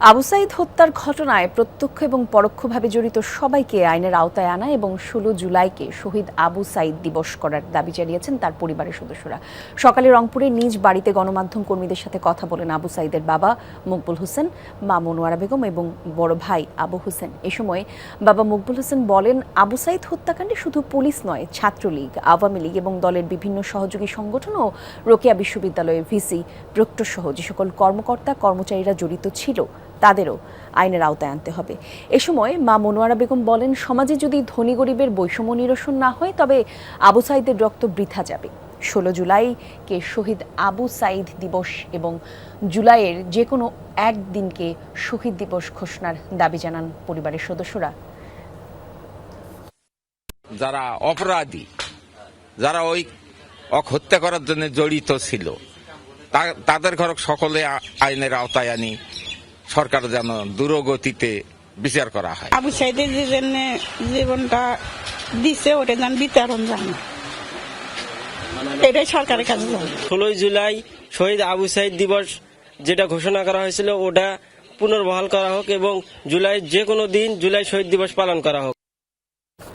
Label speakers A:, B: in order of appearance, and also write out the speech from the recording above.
A: আবু সাইদ হত্যার ঘটনায় প্রত্যক্ষ এবং পরোক্ষভাবে জড়িত সবাইকে আইনের আওতায় আনা এবং ষোলো জুলাইকে শহীদ আবু সাইদ দিবস করার দাবি জানিয়েছেন তার পরিবারের সদস্যরা। সকালে রংপুরে নিজ বাড়িতে গণমাধ্যম কর্মীদের সাথে কথা বলেন আবু সাইদের বাবা মকবুল হোসেন মা মনোয়ারা বেগম এবং বড় ভাই আবু হোসেন। এ সময় বাবা মকবুল হোসেন বলেন, আবু সাইদ হত্যাকাণ্ডে শুধু পুলিশ নয়, ছাত্রলীগ, আওয়ামী লীগ এবং দলের বিভিন্ন সহযোগী সংগঠন ও রোকেয়া বিশ্ববিদ্যালয়ের ভিসি প্রক্টর সহ যে সকল কর্মকর্তা কর্মচারীরা জড়িত ছিল তাদেরও আইনের আওতায় আনতে হবে। এ সময় মা মনোয়ারা বেগম বলেন, সমাজে যদি ধনী গরিবের বৈষম্য নিরসন না হয়, তবে আবু সাইদের রক্ত বৃথা যাবে। ষোলো জুলাইকে শহীদ আবু সাইদ দিবস এবং জুলাইয়ের যে কোনো একদিনকে শহীদ দিবস ঘোষণার দাবি জানান পরিবারের সদস্যরা।
B: যারা অপরাধী, যারা ওই হত্যা করার জন্য জড়িত ছিল তাদের ঘর সকলে আইনের আওতায় আনি। সরকার যেন দূরগতিতে বিচার করা হয়।
C: আবু সাইদের যে জন্য জীবনটা দিছে ওটা যেন বিতরণ জানে। এটাই সরকারের কাছে
D: ষোলোই জুলাই শহীদ আবু সাইদ দিবস যেটা ঘোষণা করা হয়েছিল ওটা পুনর্বহাল করা হোক এবং জুলাই যে কোনো দিন জুলাই শহীদ দিবস পালন করা হোক।